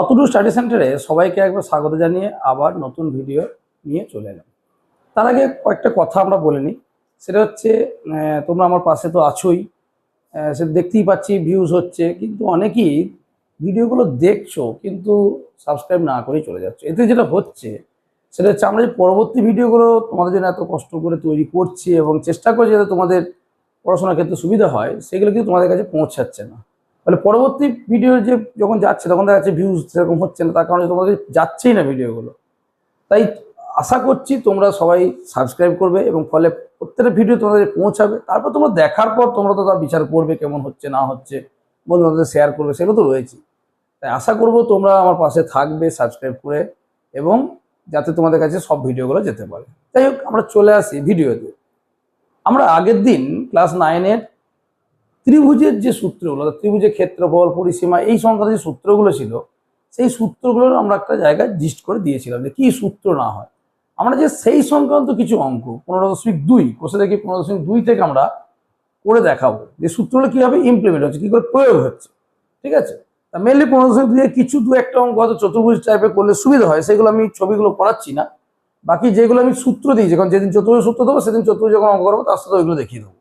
অতটু study সেন্টারে সবাইকে একবার স্বাগত জানিয়ে আবার নতুন ভিডিও নিয়ে চলে এলাম। তার আগে কয়েকটা কথা আমরা বলে নিই। সেটা হচ্ছে তোমরা আমার পাশে তো আছোই। সে দেখতেই পাচ্ছি ভিউজ হচ্ছে। কিন্তু অনেকেই ভিডিওগুলো দেখছ, কিন্তু সাবস্ক্রাইব না করেই চলে যাচ্ছে। এতে যেটা হচ্ছে, সেটা হচ্ছে আমরা যে পরবর্তী ভিডিওগুলো তোমাদের জন্য এত কষ্ট করে তৈরি করছি এবং চেষ্টা করছি যাতে তোমাদের পড়াশোনার ক্ষেত্রে সুবিধা হয়, সেগুলো কিন্তু তোমাদের কাছে পৌঁছাচ্ছে না। তাহলে পরবর্তী ভিডিও যে যখন যাচ্ছে, তখন দেখা যাচ্ছে ভিউজ সেরকম হচ্ছে না, তার কারণে তোমাদের যাচ্ছেই না ভিডিওগুলো তাই আশা করছি তোমরা সবাই সাবস্ক্রাইব করবে এবং ফলে প্রত্যেকটা ভিডিও তোমাদের পৌঁছাবে। তারপর তোমরা দেখার পর তোমরা তো তার বিচার করবে কেমন হচ্ছে, না হচ্ছে, বন্ধুদের শেয়ার করবে, সেগুলো তো রয়েছে। তাই আশা করব তোমরা আমার পাশে থাকবে সাবস্ক্রাইব করে এবং যাতে তোমাদের কাছে সব ভিডিওগুলো যেতে পারে। যাই হোক, আমরা চলে আসি ভিডিওতে আমরা আগের দিন ক্লাস নাইনের ত্রিভুজের যে সূত্রগুলো ত্রিভুজের ক্ষেত্রফল, পরিসীমা, এই সংক্রান্ত যে সূত্রগুলো ছিল, সেই সূত্রগুলোর আমরা একটা জায়গায় জিস্ট করে দিয়েছিলাম যে কি সূত্র না হয়। আমরা যে সেই সংক্রান্ত কিছু অঙ্ক, পনেরো দশমিক দুই কোষে দেখি পনেরো দশমিক দুই থেকে আমরা করে দেখাবো যে সূত্রগুলো কীভাবে ইমপ্লিমেন্ট হচ্ছে, কী করে প্রয়োগ হচ্ছে, ঠিক আছে? তা মেনলি পনেরো দশমিক দুইয়ে কিছু দু একটা অঙ্ক, হয়তো চতুর্ভুজ টাইপের করলে সুবিধা হয়, সেগুলো আমি ছবিগুলো করাচ্ছি না। বাকি যেগুলো আমি সূত্র দিই যখন যেদিন চতুর্ভুজ সূত্র দেবো, সেদিন চতুর্ভুজ যখন অঙ্ক করব, তার সাথে ওইগুলো দেখিয়ে দেবো।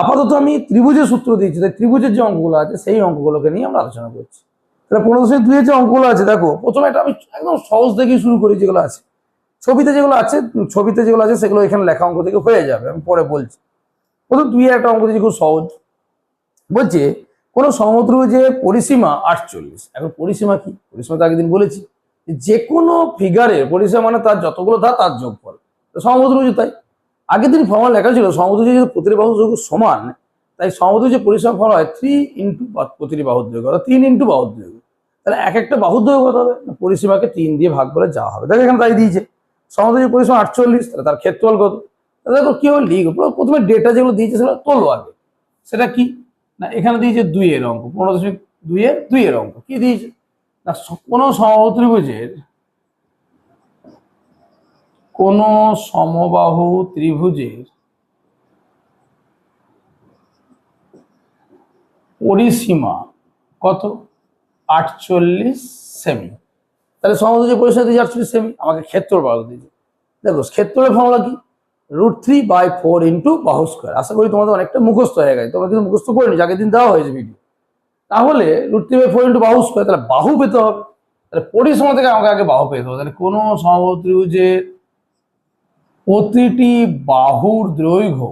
আপাতত আমি ত্রিভুজের সূত্র দিয়েছি, তাই ত্রিভুজের যে অঙ্কগুলো আছে, সেই অঙ্কগুলোকে নিয়ে আমরা আলোচনা করছি। তাহলে পনেরো দশমিক দুইয়ের যে অঙ্কগুলো আছে, দেখো, প্রথমে এটা আমি একদম সহজ থেকেই শুরু করি যেগুলো আছে। ছবিতে যেগুলো আছে, ছবিতে যেগুলো আছে, সেগুলো এখানে লেখা অঙ্ক থেকে হয়ে যাবে, আমি পরে বলছি। প্রথম দুই একটা অঙ্ক দিয়েছি খুব সহজ। বলছে, কোনো সমুদ্রজে পরিসীমা আটচল্লিশ, এখন পরিসীমা কি? পরিসীমা তো আগের দিন বলেছি। যে কোনো ফিগারের পরিসীমা মানে তার যতগুলো ধার, তার যোগ যোগফল। তো সমুদ্রজ তাই। আগের দিন ফর্মুলা লেখা ছিল সমুদ্র যেহেতু প্রতিটি বাহু যোগ সমান, তাই সমুদ্র যে পরিসীমা ফল হয় থ্রি ইন্টু প্রতিটি বাহুর দৈর্ঘ্য অর্থাৎ তিন ইন্টু বাহুর দৈর্ঘ্য তাহলে এক একটা বাহুর দৈর্ঘ্য কত হবে? পরিসীমাকে তিন দিয়ে ভাগ করে যাওয়া হবে। দেখো এখানে তাই দিয়েছে। সমুদ্র যে পরিসীমা আটচল্লিশ, তাহলে তার ক্ষেত্রফল কত? দেখো কি হবে? পুরো প্রথমে ডেটা যেগুলো দিয়েছে সেটা তোলো আগে। সেটা কি? না, এখানে দিয়েছে দুইয়ের অঙ্ক, পনেরো দশমিক দুইয়ের দুইয়ের অঙ্ক। কি দিয়েছে? না, কোনো সমত্রিভুজের কোন সমবাহু ত্রিভুজের পরিসীমা কত? আটচল্লিশ সেমি। তাহলে সমুদ্র পরিসীমা দিয়েছে আটচল্লিশ সেমি। আমাকে ক্ষেত্র বাহু দিয়েছে। দেখো ক্ষেত্রের ফর্মুলা কি? Root three by four into বাহু স্কোয়ার আশা করি তোমাদের অনেকটা মুখস্থ হয়ে গেছে। তোমরা কিন্তু মুখস্থ করে নিচ্ছ দিন দেওয়া হয়েছে ভিডিও তাহলে root three by four into বাহু স্কোয়ার তাহলে বাহু পেতে হবে। তাহলে পরিসীমা থেকে আমাকে আগে বাহু পেতে হবে। তাহলে কোনো সমত্রিভুজের প্রতিটি বাহুর দৈর্ঘ্য,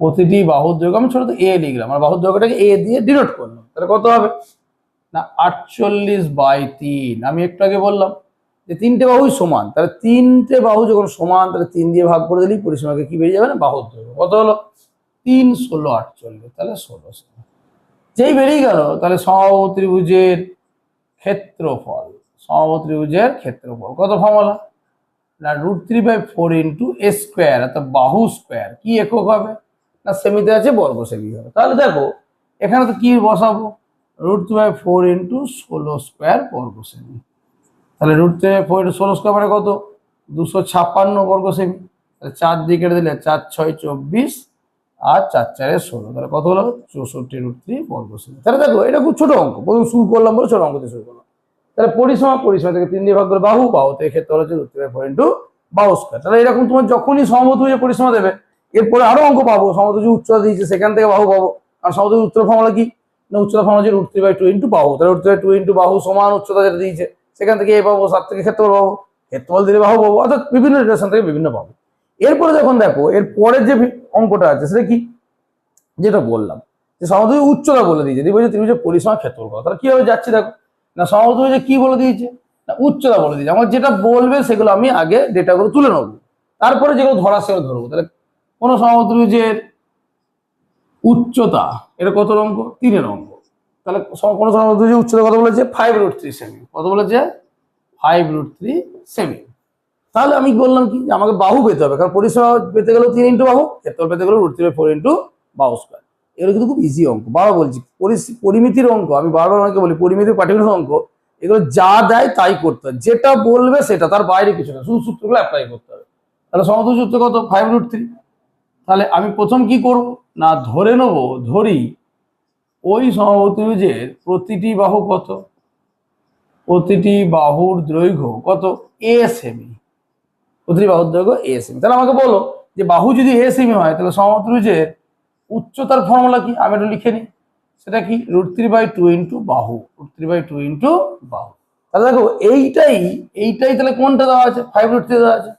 প্রতিটি বাহুর দৈর্ঘ্য, আমি ছোট এ লিখলাম আর বাহুর দৈর্ঘ্যটাকে এ দিয়ে ডিনোট করলাম, তাহলে কত হবে? না, আটচল্লিশ বাই তিন, আমি একটু আগে বললাম যে তিনটে বাহুই সমান, তাহলে তিনটে বাহু যখন সমান, তাহলে তিন দিয়ে ভাগ করে দিলেই পরিসীমাকে কি বেরিয়ে যাবে না? বাহুর দৈর্ঘ্য, কত হলো? তিন, ষোলো, আটচল্লিশ, তাহলে ষোলো। যেই বেরিয়ে গেল, তাহলে সমবাহু ত্রিভুজের ক্ষেত্রফল, সমবাহু ত্রিভুজের ক্ষেত্রফল, কত ফর্মুলা? না root three by four into A square অর্থাৎ বাহু স্কোয়ার কি একক হবে? না সেমিতে আছে বর্গ সেমি হবে। তাহলে দেখো, এখানে তো কি বসাবো? Root three by four into ষোলো স্কোয়ার বর্গ সেমি তাহলে root three by four into ষোলো স্কোয়ার মানে কত? দুশো ছাপ্পান্ন বর্গ সেমি তাহলে চার দিয়ে দিলে চার ছয় চব্বিশ আর চার চারে ষোলো। তাহলে কত হলো? চৌষট্টি রুট থ্রি বর্গ সেমি তাহলে দেখো, এটা খুব ছোট অঙ্ক। প্রথম শুরু করলাম বলে ছোট অঙ্ক দিয়ে শুরু করলাম। তাহলে পরিসীমা পরিসীমা থেকে তিন দিয়ে ভাগ করে বাহু বাহু থেকে ক্ষেত্রে হচ্ছে বাই ফোর ইন্টু বাহু স্কোয়ার তাহলে এরকম তোমার যখনই সমতুল্য পরিসীমা দেবে, এরপরে আরও অঙ্ক পাবো। সমতুল্য উচ্চতা দিয়েছে সেখান থেকে বাহু পাবো। আর সমতুল্য উত্তর ফর্মুলা কি? না উচ্চতা formula root three by two into বাহু। তাহলে থ্রি বাই টু ইন্টু বাহু সমান উচ্চতা যেটা দিয়েছে, সেখান থেকে এ পাবো, সাত থেকে ক্ষেত্রফল পাবো। ক্ষেত্রফল দিলে বাহু পাবো। অর্থাৎ বিভিন্ন রিলেশন থেকে বিভিন্ন পাবো। এরপরে যখন দেখো, এর পরের যে অঙ্কটা আছে, সেটা কি? যেটা বললাম, যে সমতুল্য উচ্চতা বলে দিয়েছে দিয়ে বলছে ত্রিভুজের পরিসীমা ক্ষেত্রফল। তাহলে কীভাবে যাচ্ছে দেখো? না সমতুল্য কি বলে দিয়েছে? না উচ্চতা বলে দিয়েছে। আমার যেটা বলবে সেগুলো আমি আগে ডেটাগুলো তুলে নেব। তারপরে যেগুলো ধরা সেগুলো ধরবো তাহলে কোনো সমত্রিভুজের উচ্চতা, এটা কত অঙ্ক তিনের অঙ্ক তাহলে কোনো সমত্রিভুজের উচ্চতা কত বলেছে? ফাইভ রুট থ্রি সেমি কত বলেছে? ফাইভ রুট থ্রি সেমি তাহলে আমি বললাম কি? আমাকে বাহু পেতে হবে। কারণ পরিষেবা পেতে গেলেও তিন ইন্টু বাহু, ক্ষেত্রফল পেতে গেলেও রুট থ্রি ফোর ইন্টু বাহু স্কোয়ার এগুলো কিন্তু খুব ইজি অঙ্ক। বাবা বলছি পরিমিতির অঙ্ক, আমি বারবার অনেকে বলি, পরিমিতির পার্টিকুলার অঙ্ক, এগুলো যা দেয় তাই করতে হবে যেটা বলবে সেটা, তার বাইরে কিছু না, শুধু সূত্রগুলো অ্যাপ্লাই করতে হবে। তাহলে সমতুল্য সূত্র কত? ফাইভ রুট থ্রি তাহলে আমি প্রথম কি করব? না, ধরে নেব, ধরি, ওই সমত্রিভুজের প্রতিটি বাহু কত? প্রতিটি বাহুর দৈর্ঘ্য কত? এ সেমি প্রতিটি বাহুর দৈর্ঘ্য এ সেমি তাহলে আমাকে বলো যে বাহু যদি এ সেমি হয়, তাহলে সমত্রিভুজের উচ্চতার ফর্মুলা কি? আমি একটু লিখে নিই। সেটা কি? Root three by two into বাহু। Root three by two into বাহু। তাহলে দেখো, এইটাই এইটাই তাহলে কোনটা দেওয়া আছে? ফাইভ রুট থ্রি দেওয়া আছে।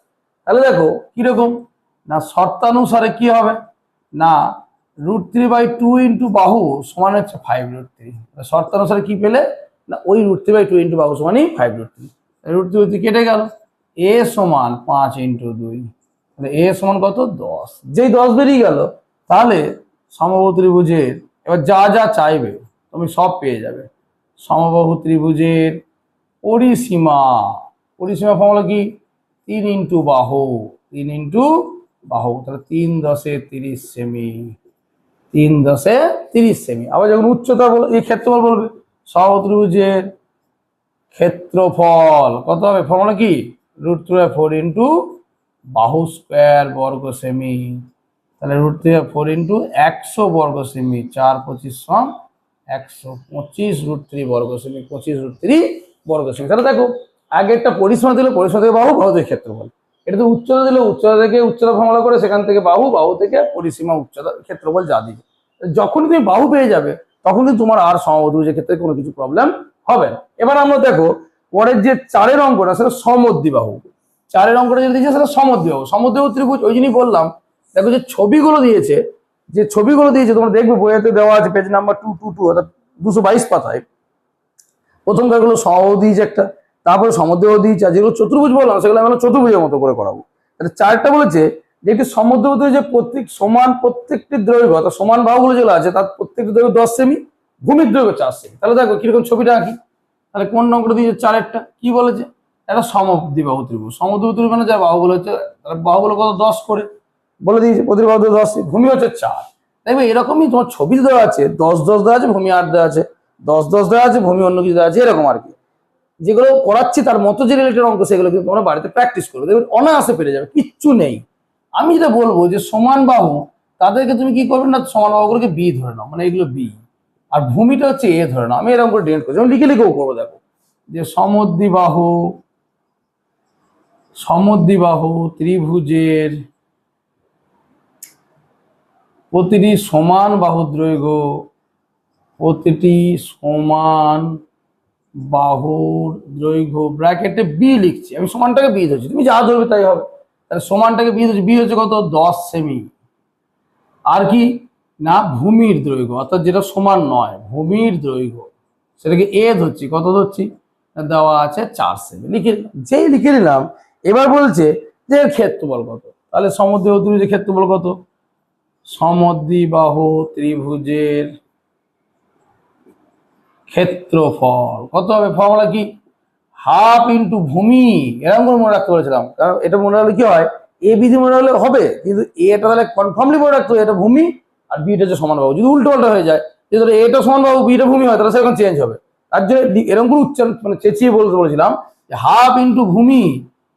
তাহলে দেখো, কীরকম? না, শর্তানুসারে কি হবে? না root three by two into বাহু সমান হচ্ছে ফাইভ রুট থ্রি শর্তানুসারে কি পেলে? না, ওই root three by two into বাহু সমানই five root three root three three কেটে গেল। এ সমান পাঁচ ইন্টু দুই। এ সমান কত? দশ। যেই দশ বেরিয়ে গেল তাহলে সমবাহু ত্রিভুজের, এবার যা যা চাইবে তুমি সব পেয়ে যাবে। সমবাহু ত্রিভুজের পরিসীমা পরিসীমা ফর্মুলা কি? তিন ইন্টু বাহু, তিন ইন্টু বাহু, তাহলে তিন দশে তিরিশ সেমি, তিন দশে তিরিশ সেমি। আবার যখন উচ্চতা বল, এই ক্ষেত্রফল বলবে সহত্রিভুজের ক্ষেত্রফল কত হবে? ফর্মুলা কি? রুট থ্রি ফোর ইন্টু বাহু স্কোয়ার বর্গ সেমি। তাহলে রুট থ্রি ফোর ইন্টু একশো বর্গ সেমি চার পঁচিশ সম একশো পঁচিশ রুট থ্রি বর্গ সেমি পঁচিশ রুট থ্রি বর্গ সেমি তাহলে দেখো আগে একটা পরিসীমা দিলে পরিসীমা থেকে বাহু বাহু থেকে ক্ষেত্রফল। এটা তো উচ্চতা দিলে উচ্চতা থেকে উচ্চতা ফর্মুলা করে সেখান থেকে বাহু বাহু থেকে পরিসীমা উচ্চতা ক্ষেত্রফল যা দিবে। যখন তুমি বাহু পেয়ে যাবে, তখন কিন্তু তোমার আর সমদ্বিভুজের ক্ষেত্রে কোনো কিছু প্রবলেম হবে না। এবার আমরা দেখো, পরের যে চারের অঙ্কটা, সেটা সমদ্বিবাহু চারের অঙ্কটা যেটা দিয়েছে সেটা সমদ্বিবাহু সমদ্বিবাহু ত্রিভুজ, ওই জন্যই বললাম দেখো যে ছবিগুলো দিয়েছে, যে ছবিগুলো দিয়েছে, তোমরা দেখবে বইয়েতে দেওয়া আছে page number two two two অর্থাৎ দুশো বাইশ পাতায়। প্রথম কাজগুলো সমবাহু দিয়েছে একটা, তারপরে সমদ্বিবাহু দিয়েছে আর যেগুলো চতুর্ভুজ বললাম সেগুলো আমি চতুর্ভুজের মতো করে করাবো। তাহলে চারটা বলেছে, যে একটি সমদ্বিবাহু যে প্রত্যেক সমান প্রত্যেকটি দৈর্ঘ্য অর্থাৎ সমান বাহুগুলো যেগুলো আছে, তার প্রত্যেকটি দৈর্ঘ্য দশ সেমি, ভূমির দৈর্ঘ্য চার সেমি। তাহলে দেখো কীরকম ছবিটা আঁকি। তাহলে কোন নম্বর দিয়েছে? চারেরটা। কি বলেছে? একটা সমদ্বিবাহু ত্রিভুজ। সমদ্বিবাহু ত্রিভুজ মানে যা বাহুগুলো হচ্ছে বাহুগুলো কত? দশ করে। বলে দিয়েছে প্রতিটি বাহু দশ, ভূমি হচ্ছে চার। দেখবে এরকমই তোমার ছবি দেওয়া আছে, দশ দশ দেওয়া আছে, ভূমি আট দেওয়া আছে, দশ দশ দেওয়া আছে, ভূমি অন্য কিছু দেওয়া আছে, এরকম আর কি। যেগুলো করাচ্ছি তার মতো যে রিলেটেড অঙ্ক সেগুলো কিন্তু তোমরা বাড়িতে প্র্যাকটিস করবে। দেখবে অনায়াসে পেরে যাবে, কিচ্ছু নেই। আমি যেটা বলব যে সমান বাহু, তাদেরকে তুমি কি করবে না, সমান বাহুগুলোকে বি ধরে নাও মানে এগুলো বি আর ভূমিটা হচ্ছে এ ধরে নাও, আমি এরকম করে ডিলেট করছি। লিখে লিখেও করব, দেখো। যে সমদ্বিবাহু সমদ্বিবাহু ত্রিভুজের প্রতিটি সমান বাহু দৈর্ঘ্য প্রতিটি সমান বাহুর দৈর্ঘ্য ব্র্যাকেটে বি লিখছি। আমি সমানটাকে বি ধরছি। তুমি যা ধরবে তাই হবে। তাহলে সমানটাকে বি ধরছি। বি হচ্ছে কত? দশ সেমি। আর কি? না, ভূমির দৈর্ঘ্য। অর্থাৎ যেটা সমান নয়, ভূমির দৈর্ঘ্য। সেটাকে এ ধরছি। কত ধরছি? দেওয়া আছে চার সেমি। লিখে। যেই লিখে নিলাম, এবার বলছে যে ক্ষেত্রফল কত? তাহলে সমুদ্র ত্রিভুজের ক্ষেত্রফল কত? সমদ্বিবাহু ত্রিভুজের ক্ষেত্রফল। কত হবে? ফর্মুলা কি? হাফ ইন্টু ভূমি। এরকম করে মনে রাখতে বলেছিলাম। কারণ এটা মনে রাখলে কি হয়? এ বিধি মনে রাখলে হবে। কিন্তু এটা তাহলে কনফার্মলি মনে রাখতে এটা ভূমি আর বিটা হচ্ছে সমান বাহু। যদি উল্টো পাল্টা হয়ে যায় যে ধরো এটা সমান বাহু বিটা ভূমি হয়, তাহলে সেরকম চেঞ্জ হবে। তার জন্য এরকম করে উচ্চারণ মানে চেঁচিয়ে বলতে বলেছিলাম যে হাফ ইন্টু ভূমি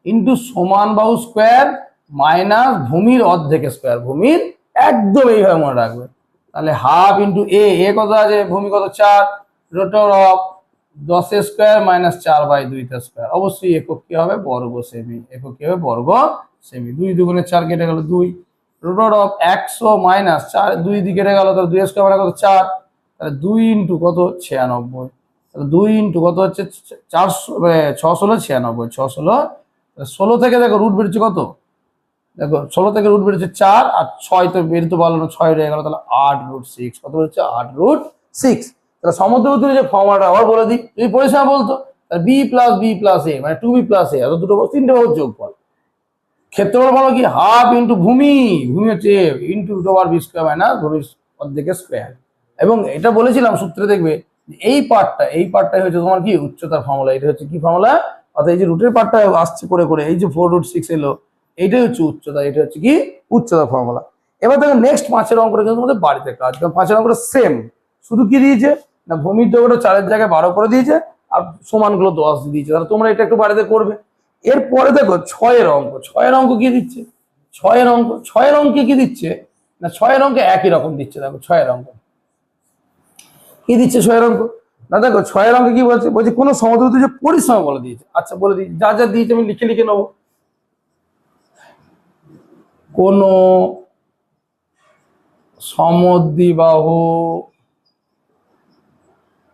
ইন্টু সমান বাহু স্কোয়ার মাইনাস ভূমির অর্ধেক স্কোয়ার। ভূমির একদম এইভাবে মনে রাখবে। তাহলে হাফ ইন্টু এ এ কত আছে? ভূমি কত? চার। রোটর অফ দশ স্কোয়ার মাইনাস চার বাই দুইটা স্কোয়ার অবশ্যই একক কি হবে? বর্গ সেমি একক কি হবে? বর্গ সেমি দুই দুগুণে চার কেটে গেল দুই। রোটর অফ একশো মাইনাস চার, দুই দিকে কেটে গেল, তাহলে দুই স্কোয়ার মানে কত? চার। তাহলে দুই ইন্টু কত? ছিয়ানব্বই। তাহলে দুই ইন্টু কত হচ্ছে? চারশো ছ ষোলো ছিয়ানব্বই ছ ষোলো থেকে দেখো রুট বেরোচ্ছে কত? দেখো, ষোলো থেকে রুট বেরোচ্ছে চার, আর ছয় তো বেরোতে পারল না, ছয় রয়ে গেল, তাহলে আট রুট সিক্স কত বেরোচ্ছে? আট রুট সিক্স তাহলে সমুদ্র যে ফর্মাটা আবার বলে দিই যদি পরিসীমা বলতো B plus B plus A মানে টু বি প্লাস এ অর্থাৎ দুটো তিনটে বাহুর যোগফল। ক্ষেত্রফল বলো কি? হাফ ইন্টু ভূমি ভূমি হচ্ছে into root over B square minus ভূমির অর্ধেকের স্কোয়ার এবং এটা বলেছিলাম, সূত্রে দেখবে এই পার্টটা, এই পার্টটাই হচ্ছে তোমার কি? উচ্চতার ফর্মুলা এটা হচ্ছে কি ফর্মুলা অর্থাৎ এই যে রুটের পার্টটা আসছে করে করে, এই যে ফোর রুট সিক্স এলো এইটাই হচ্ছে উচ্চতা, এটা হচ্ছে কি? উচ্চতা ফর্মুলা এবার দেখো নেক্সট পাঁচের অঙ্কটা কিন্তু তোমাদের বাড়িতে কাজ পাঁচের অঙ্কটা সেম শুধু কি দিয়েছে? না, ভূমির দৈর্ঘ্যটা চারের জায়গায় বারো করে দিয়েছে আর সমানগুলো দশ দিয়েছে। তাহলে তোমরা এটা একটু বাড়িতে করবে। এরপরে দেখো ছয়ের অঙ্ক। ছয়ের অঙ্ক কি দিচ্ছে? ছয়ের অঙ্ক, ছয়ের অঙ্কে কি দিচ্ছে? না, ছয়ের অঙ্কে একই রকম দিচ্ছে। দেখো ছয়ের অঙ্ক। কি দিচ্ছে ছয়ের অঙ্ক? না, দেখো ছয়ের অঙ্কে কি বলছে? বলছে কোনো সমুদ্র যে পরিশ্রম বলে দিয়েছে। আচ্ছা বলে দিয়েছে। যা যা দিয়েছে আমি লিখে লিখে নেব। কোন সমদ্বিবাহ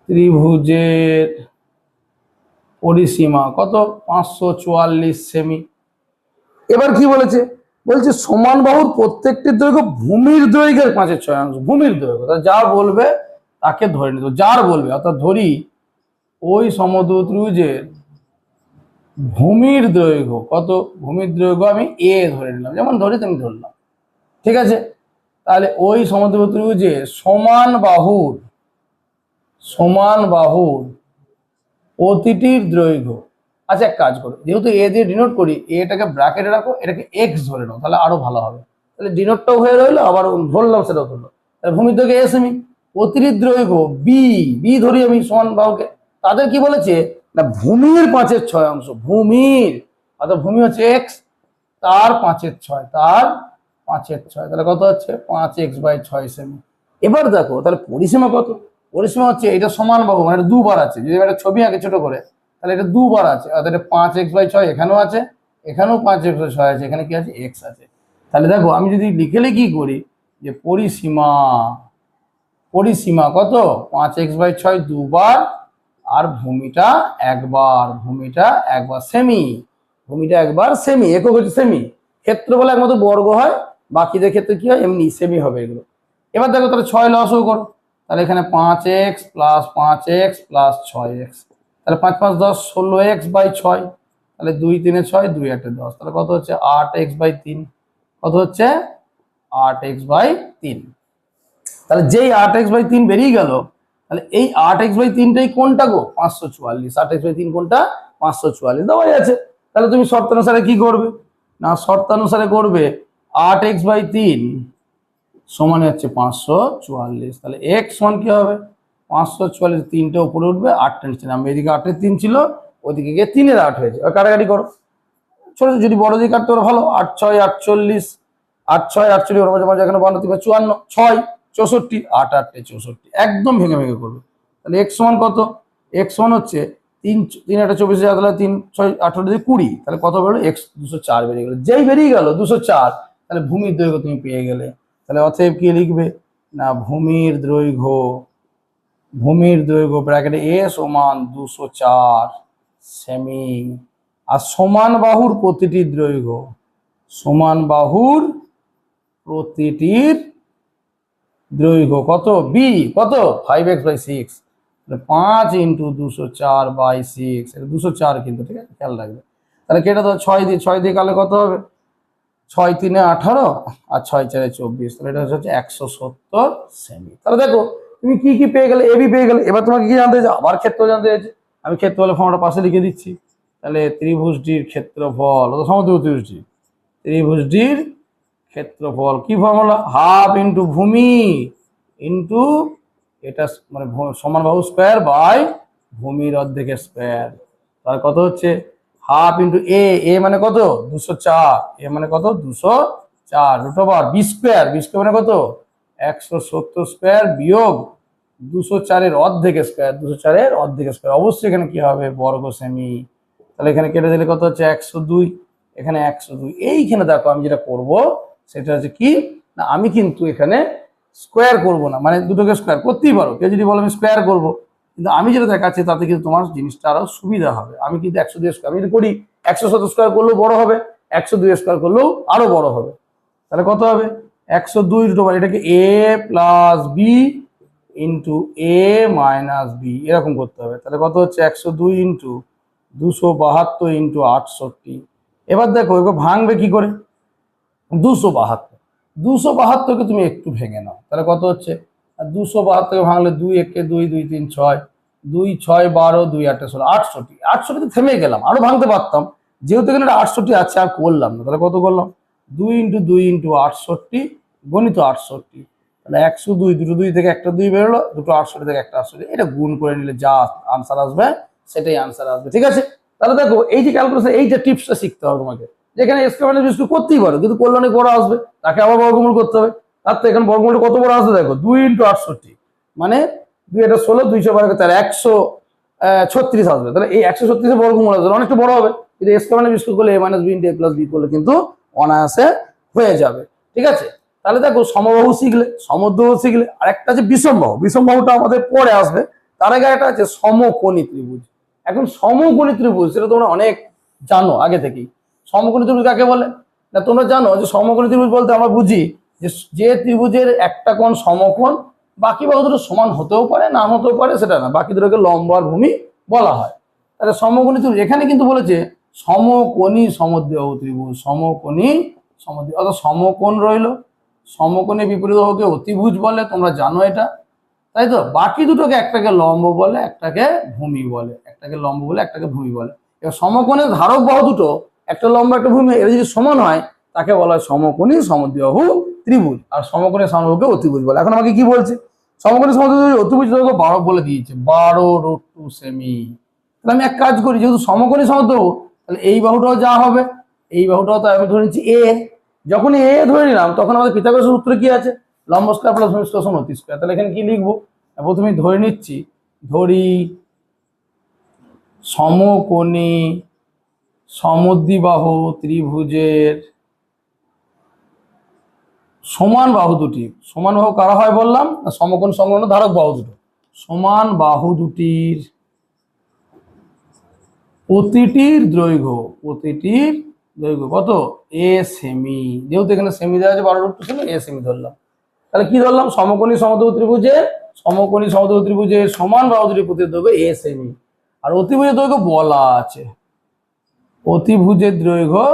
ত্রিভুজের পরিসীমা কত? পাঁচশো চুয়াল্লিশ সেমি। এবার কি বলেছে? বলছে সমান বাহুর প্রত্যেকটি দৈর্ঘ্য ভূমির দৈর্ঘ্যের পাঁচের ছয় অংশ ভূমির দৈর্ঘ্য। তা যা বলবে তাকে ধরে নিত যার বলবে, অর্থাৎ ধরি ওই সমদ্র ত্রিভুজের ভূমির দৈর্ঘ্য, কত ভূমির দৈর্ঘ্য আমি এ ধরে নিলাম, যেমন ধরি তুমি ধরলাম ঠিক আছে? তাহলে ওই সমদ্র ত্রিভুজে সমান বাহুর সমান বাহুর প্রতিটির দৈর্ঘ্য আচ্ছা এক কাজ করো, যেহেতু এ দিয়ে ডিনোট করি এটাকে ব্র্যাকেটে রাখো, এটাকে এক্স ধরে নাও, তাহলে আরও ভালো হবে। তাহলে ডিনোটটাও হয়ে রইল, আবার ধরলাম সেটাও ধরলো। তাহলে ভূমির দৈর্ঘ্য এস আমি প্রতিটির দৈর্ঘ্য বি বি ধরি আমি সমান বাহুকে, তাদের কি বলেছে? না, ভূমির পাঁচের ছয় অংশ, ভূমির। অর্থাৎ ভূমি হচ্ছে এক্স তার পাঁচের ছয়, তার পাঁচের ছয়। তাহলে কত হচ্ছে? পাঁচ এক্স বাই ছয় সেমি এবার দেখো, তাহলে পরিসীমা কত? পরিসীমা হচ্ছে এটা সমান বাহু মানে দুবার আছে। যদি একটা ছবি আঁকে ছোট করে, তাহলে এটা দুবার আছে। অর্থাৎ এটা পাঁচ এক্স বাই ছয় এখানেও আছে, এখানেও পাঁচ এক্স বাই ছয় আছে, এখানে কি আছে? এক্স আছে। তাহলে দেখো, আমি যদি লিখে লিখি করি যে পরিসীমা পরিসীমা কত? পাঁচ এক্স বাই ছয় দুবার আর ভূমিটা একবার ভূমিটা একবার সেমি ভূমিটা একবার সেমি একক হচ্ছে সেমি ক্ষেত্র বলে একমাত্র বর্গ হয়, বাকিদের ক্ষেত্রে কি হয়? এমনি সেমি হবে এগুলো। এবার দেখো তাহলে ছয় লসও করো। তাহলে এখানে পাঁচ এক্স প্লাস পাঁচ এক্স প্লাস ছয় এক্স তাহলে পাঁচ পাঁচ দশ, ষোলো এক্স বাই ছয়। তাহলে দুই তিনে ছয়, দুই আটে দশ। তাহলে কত হচ্ছে? আট এক্স বাই তিন। কত হচ্ছে? আট এক্স বাই তিন। তাহলে যেই আট এক্স বাই তিন বেরিয়ে গেল তাহলে এই আট এক্স বাই তিনটাই কোনটা গো? পাঁচশো চুয়াল্লিশ। আট এক্স বাই তিন কোনটা? পাঁচশো চুয়াল্লিশ। দেওয়াই আছে। তাহলে তুমি শর্তানুসারে কি করবে? না, শর্তানুসারে করবে আট এক্স বাই তিন সমান হচ্ছে পাঁচশো চুয়াল্লিশ। তাহলে এক্স সমান কি হবে? পাঁচশো চুয়াল্লিশ তিনটে উপরে উঠবে আটটা নিচে নামবে। এদিকে আটের তিন ছিল ওদিকে গিয়ে তিনের আট হয়েছে কাটাকাটি করো। ছোট যদি বড় দিকে কাটতে পারো, ভালো। আট ছয়, আটচল্লিশ, আট ছয়, আটচল্লিশ, ওর মাঝে মাঝে এখানে বান্ন তিন চুয়ান্ন, ছয়। চৌষট্টি, আট আটটে চৌষট্টি, একদম ভেঙে ভেঙে করবে। তাহলে এক্স সমান কত? এক্স সমান হচ্ছে তিন তিন একটা চব্বিশ হাজার তাহলে তিন, ছয়, আঠারো দিয়ে কুড়ি। তাহলে কত বেরোলো? এক্স দুশো চার বেরিয়ে গেলো। যেই বেরিয়ে গেল, দুশো চার, তাহলে ভূমির দৈর্ঘ্য তুমি পেয়ে গেলে। তাহলে অতএব কি লিখবে? না, ভূমির দৈর্ঘ্য ভূমির দৈর্ঘ্য ব্র্যাকেটে এ সমান দুশো চার সেমি আর সমান বাহুর প্রতিটির দৈর্ঘ্য, সমান বাহুর প্রতিটির দৈর্ঘ্য কত? বি কত? ফাইভ এক্স বাই সিক্স পাঁচ ইন্টু দুশো চার বাই সিক্স এটা দুশো চার কিন্তু, ঠিক আছে? খেয়াল রাখবে। তাহলে কেটে তো ছয় দিয়ে ছয় দিয়ে কালে কত হবে? ছয় তিনে আঠারো আর ছয় চারে চব্বিশ। তাহলে এটা হচ্ছে একশো সত্তর সেমি তাহলে দেখো, তুমি কি কি পেয়ে গেলে? এবি পেয়ে গেলে। এবার তোমাকে কি জানতে চাইছে আবার ক্ষেত্র জানতে চাইছে আমি ক্ষেত্রফলের ফর্মটা পাশে লিখে দিচ্ছি। তাহলে ত্রিভুজটির ক্ষেত্রফল সমুদ্র ত্রিভুজটি ত্রিভুজটির ক্ষেত্রফল কি ফর্মুলা? হাফ ইন্টু ভূমি ইন্টু এটা মানে ভূ- সমান বাহু স্কোয়ার বাই ভূমির অর্ধেকের স্কোয়ার। তার কত হচ্ছে? হাফ ইন্টু এ এ মানে কত? দুশো চার। এ মানে কত? দুশো চার। Root over B square. B square মানে কত? একশো সত্তর স্কোয়ার বিয়োগ দুশো চারের অর্ধেক স্কোয়ার। দুশো চারের অর্ধেক স্কোয়ার। অবশ্যই এখানে কি হবে? বর্গ সেমি। তাহলে এখানে কেটে দিলে কত হচ্ছে? একশো দুই। এখানে একশো দুই। এইখানে দেখো আমি যেটা করব সেটা হচ্ছে কি? না, আমি কিন্তু এখানে স্কোয়ার করব না। মানে দুটোকে স্কোয়ার করতেই পারো। কেউ যদি বলো আমি স্কোয়ার করব, কিন্তু আমি যেটা দেখাচ্ছি, তাতে কিন্তু তোমার জিনিসটা আরও সুবিধা হবে। আমি কিন্তু একশো দুই স্কোয়ার আমি যদি করি, একশো শত স্কোয়ার করলেও বড় হবে, একশো দুই স্কোয়ার করলেও আরও বড় হবে। তাহলে কত হবে? একশো দুই রুট ওভার এটাকে A plus B into A minus B এরকম করতে হবে। তাহলে কত হচ্ছে? একশো দুই ইন্টু দুশো বাহাত্তর ইন্টু আটষট্টি। এবার দেখো, এবার ভাঙবে কি করে? দুশো বাহাত্তর। দুশো বাহাত্তরকে তুমি একটু ভেঙে নাও। তাহলে কত হচ্ছে? দুশো বাহাত্তরকে ভাঙলে দুই একে দুই দুই তিন ছয়। দুই ছয় বারো, দুই আটে ষোলো, আটষট্টি। আটষট্টিতে থেমে গেলাম, আরও ভাঙতে পারতাম। যেহেতু এখানে আটষট্টি আছে, আর করলাম না। তাহলে কত করলাম? দুই ইন্টু দুই ইন্টু আটষট্টি গণিত আটষট্টি। তাহলে একশো দুই, দুটো দুই থেকে একটা দুই বেরোলো, দুটো আটষট্টি থেকে একটা আটষট্টি। এটা গুণ করে নিলে যা আনসার আসবে, সেটাই আনসার আসবে। ঠিক আছে? তাহলে দেখো, এই যে ক্যালকুলেশন এইটা টিপসটা শিখতে হবে তোমাকে। যেখানে স্কোয়ার মাইনাস বিস্কুট করতেই পারো, কিন্তু করলে অনেক বড় আসবে, তাকে আবার বর্গমূল করতে হবে। তার তো এখানে বর্গমূলটা কত বড় আসবে দেখো, দুই ইন্টু আটষট্টি। মানে দুই এটা ষোলো দুইশো বারো তার একশো ছত্রিশ আসবে। তাহলে এই একশো ছত্রিশে বর্গমূল আসবে অনেকটা বড় হবে। কিন্তু এস মানে বিস্কুট করলে A minus B into A plus B করলে কিন্তু অনায়াসে হয়ে যাবে। ঠিক আছে? তাহলে দেখো সমবাহু শিখলে, সমদ্বাহু শিখলে আর একটা আছে বিষমবাহু। বিষমবাহুটা আমাদের পরে আসবে। তার আগে একটা আছে সমকোণী ত্রিভুজ। এখন সমকোণী ত্রিভুজ, সেটা তোমরা অনেক জানো আগে থেকেই। সমকোণী ত্রিভুজ কাকে বলে? না, তোমরা জানো যে সমকোণী ত্রিভুজ বলতে আমরা বুঝি যে যে ত্রিভুজের একটা কোণ সমকোণ, বাকি বাহু দুটো সমান হতেও পারে না হতেও পারে, সেটা না। বাকি দুটোকে লম্ব আর ভূমি বলা হয়। তাহলে সমকোণী ত্রিভুজ এখানে কিন্তু বলেছে সমকোণী সমদ্বিবাহু ত্রিভুজ, সমকোণী সমদ্বি অর্থাৎ সমকোণ রইল। সমকোণে বিপরীত বাহুকে অতিভুজ বলে, তোমরা জানো এটা। তাই তো? বাকি দুটোকে একটাকে লম্ব বলে, একটাকে ভূমি বলে, একটাকে লম্ব বলে, একটাকে ভূমি বলে। এবার সমকোণের ধারক বাহু দুটো একটা লম্বা একটা ভূমি এরা যদি সমান হয়, তাকে বলা হয় সমকোণী সমদ্বিবাহু ত্রিভুজ। আর সমকোণী সমবাহুকে অতিভুজ বলে। এখন আমাকে কি বলছে? সমকোণী সমদ্বিবাহু অতিভুজ বারো বলে দিয়েছে। বারো রুট টু সেমি তাহলে আমি এক কাজ করি, যেহেতু সমকোণী সমদ্বিবাহু, তাহলে এই বাহুটাও যা হবে, এই বাহুটাও তো আমি ধরে নিচ্ছি এ যখন এ ধরে নিলাম, তখন আমাদের পিথাগোরাসের সূত্র কি আছে? লম্ব স্কয়ার প্লাস ভূমি অতি স্কয়ার তাহলে এখানে কি লিখব? প্রথমে ধরে নিচ্ছি, ধরি সমকোণী সমদ্বিবাহু ত্রিভুজের সমান বাহু দুটি। সমান বাহু কারা হয় বললাম? না, সমকোণ সংলগ্ন ধারক বাহু দুটো। সমান বাহু দুটির প্রতিটির দৈর্ঘ্য প্রতিটির দৈর্ঘ্য কত? এ সেমি যেহেতু এখানে সেমি দেওয়া আছে বারো রুট সেমি এ সেমি ধরলাম। তাহলে কি ধরলাম? সমকোণী সমদ্বিবাহু ত্রিভুজের সমকোণী সমদ্বিবাহু ত্রিভুজের সমান বাহু দুটির প্রতি দৈর্ঘ্য এ সেমি আর অতিভুজের দৈর্ঘ্য বলা আছে। অতিভুজের দৈর্ঘ্য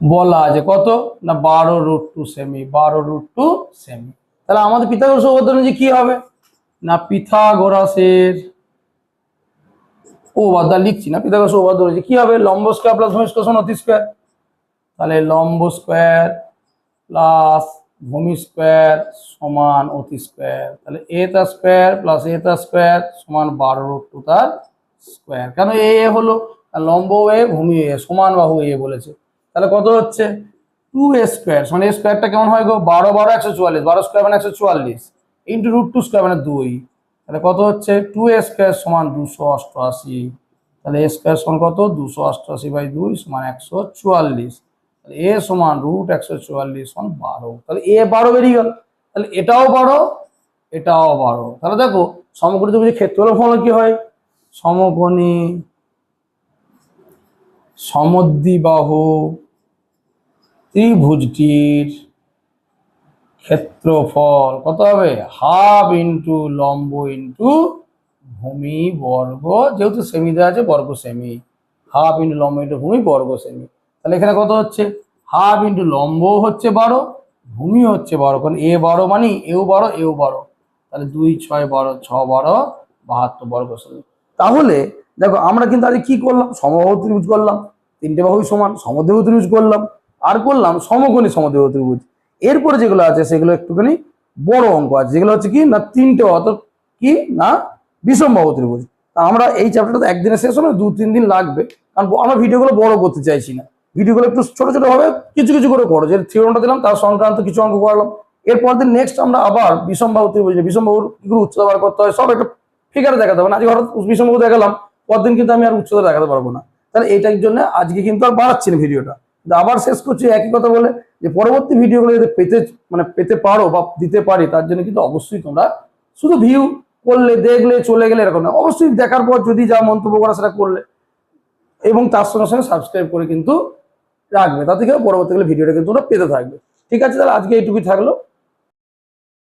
বলা আছে। কত? না, বারো রুট টু সেমি বারো রুট টু সেমি তাহলে আমাদের পিথাগোরাস উপপাদ্য অনুযায়ী কি হবে? না, পিথাগোরাসের বাদা লিখছি না পিথাগোরাস উপপাদ্য কি হবে? লম্ব স্কয়ার প্লাস ভূমি স্কয়ার অতি স্কয়ার তাহলে লম্ব স্কয়ার প্লাস ভূমি স্কয়ার সমান অতি স্কয়ার তাহলে এ তার স্কয়ার প্লাস এ তার স্কয়ার সমান বারো রুট টু তার স্কয়ার কেন এ হলো? লম্ব এ ভূমি এ, সমান বাহু এ বলেছে। তাহলে কত হচ্ছে? টু এ স্কোয়ার মানে এ স্কোয়ারটা কেমন হয় গো? বারো বারো, একশো চুয়াল্লিশ, বারো স্কোয়ার মানে একশো চুয়াল্লিশ ইন্টু রুট টু স্কোয়ার মানে দুই। তাহলে কত হচ্ছে? টু এ স্কোয়ার সমান দুশো অষ্টআশি। তাহলে এ স্কোয়ার সমান কত? দুশো অষ্টআশি বাই দুই সমান একশো চুয়াল্লিশ। তাহলে এ সমান রুট একশো চুয়াল্লিশ সমান বারো। তাহলে এ বারো বেরিয়ে গেল। তাহলে এটাও বারো এটাও বারো। তাহলে দেখো, সমকোণী ত্রিভুজের ক্ষেত্রফল ফল কি হয়? সমকোণী সমদ্বিবাহু ত্রিভুজটির ক্ষেত্রফল কত হবে? হাফ ইন্টু লম্ব ইন্টু ভূমি বর্গ, যেহেতু সেমি দেওয়া আছে, বর্গ সেমি হাফ ইন্টু লম্ব ইন্টু ভূমি, বর্গ সেমি তাহলে এখানে কত হচ্ছে? হাফ ইন্টু লম্ব হচ্ছে বারো ভূমি হচ্ছে বারো। কারণ এ বারো মানে এও বারো এও বারো। তাহলে দুই, ছয়, বারো, ছ, বারো, বাহাত্তর বর্গ সেমি তাহলে দেখো, আমরা কিন্তু আজ কি করলাম? সমবাহু ত্রিভুজ করলাম। তিনটে বাহু সমান, সমদেহ ত্রিভুজ করলাম। আর করলাম সমকোণী সমদেহ ত্রিভুজ। এরপরে যেগুলো আছে, সেগুলো একটুখানি বড় অঙ্ক আছে। যেগুলো হচ্ছে কি? না তিনটে অত কি? না বিষমবাহু ত্রিভুজ। তা আমরা এই চ্যাপ্টারটা একদিনে শেষ হবে দু, তিন দিন লাগবে। কারণ আমরা ভিডিওগুলো বড় করতে চাইছি না। ভিডিওগুলো একটু ছোট ছোট হবে কিছু কিছু করে করো। যে থিওরনটা দিলাম, তার সংক্রান্ত কিছু অঙ্ক করলাম। এরপর দিন নেক্সট আমরা আবার বিষমবাহু ত্রিভুজ বিষমবাহুর কি করে উচ্চতা বার করতে হয়, সব একটা ফিগারে দেখাতে হবে। না, আজকে হঠাৎ বিষমবাহু দেখালাম। পরদিন কিন্তু আমি আর উচ্চতা দেখাতে পারব না। তাহলে এইটার জন্য আজকে কিন্তু আর বাড়াচ্ছি না ভিডিওটা। আবার শেষ করছি একই কথা বলে যে পরবর্তী ভিডিওগুলো যদি পেতে মানে পেতে পারো বা দিতে পারি তার জন্য কিন্তু অবশ্যই তোমরা শুধু ভিউ করলে দেখলে চলে গেলে এরকম না। অবশ্যই দেখার পর যদি যা মন্তব্য করা সেটা করলে এবং তার সঙ্গে সঙ্গে সাবস্ক্রাইব করে কিন্তু রাখবে। তাতে কি হবে, পরবর্তীকালে ভিডিওটা কিন্তু ওরা পেতে থাকবে। ঠিক আছে তাহলে আজকে এইটুকুই থাকল।